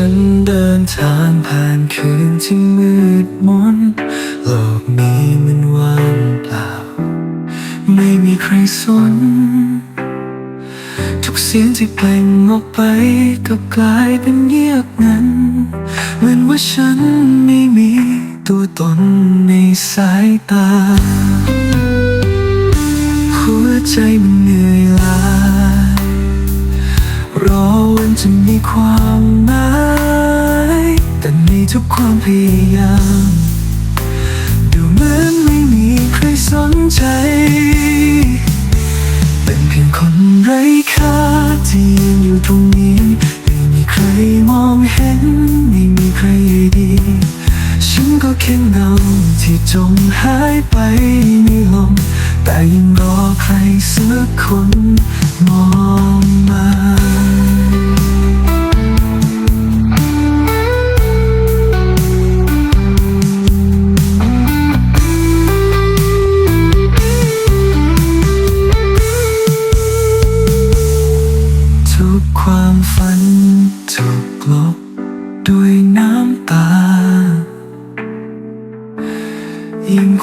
ฉันเดินทางผ่านคืนที่มืดมนโลกนี้มันว่างเปล่า ไม่มีใครสน ทุกเสียงที่เปล่งออกไปก็กลายเป็นเงียบงันเหมือนว่าฉันไม่มีตัวตนในสายตา หัวใจมันเหนื่อยล้ารอวันจะมีความหมาย แต่ในทุกความพยายาม ดูเหมือนไม่มีใครสนใจ เป็นเพียงคนไร้ค่าที่ยืนอยู่ตรงนี้ไม่มีใครมองเห็นไม่มีใครดี ฉันก็แค่เงาที่จมหายไปในลมแต่ยังรอใครสักคนมองมา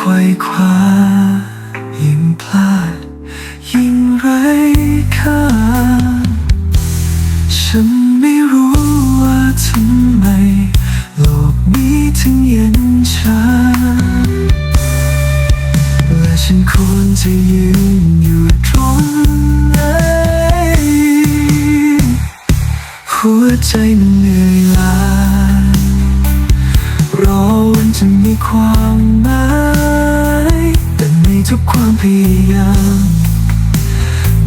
ไขว่คว้ายิ่งพลาด ยิ่งไร้ค่า ฉันไม่รู้ว่าทำไม โลกนี้ถึงเย็นชา และฉันควรจะยืนอยู่ตรงไหนหัวใจมัน ความพยายาม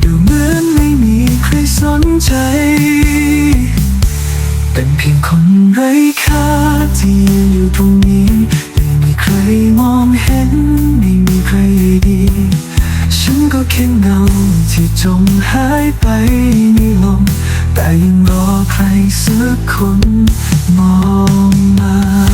ดูเหมือนไม่มีใครสนใจ เป็นเพียงคนไร้ค่าที่ยืนอยู่ตรงนี้ไม่มีใครมองเห็นไม่มีใครดี ฉันก็แค่เงาที่จมหายไปในลมแต่ยังรอใครสักคนมองมา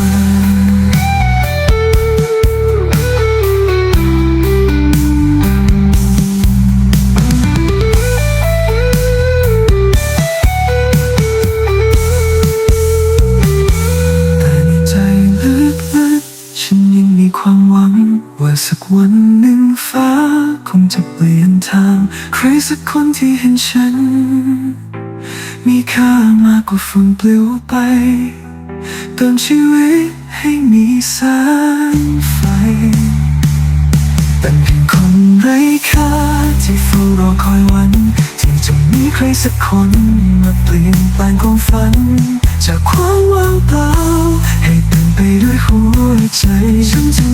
สักวันหนึ่งฟ้า คงจะเปลี่ยนทาง ใครสักคนที่เห็นฉัน มีค่ามากกว่าฝุ่นปลิวไปเติมชีวิตให้มีแสงไฟ เป็นเพียงคนไร้ค่าที่เฝ้ารอคอยวัน ที่จะมีใครสักคนมาเปลี่ยนแปลงความฝัน จากความว่างเปล่าให้เต็มไปด้วยหัวใจฉันจะไม่ยอมแพ้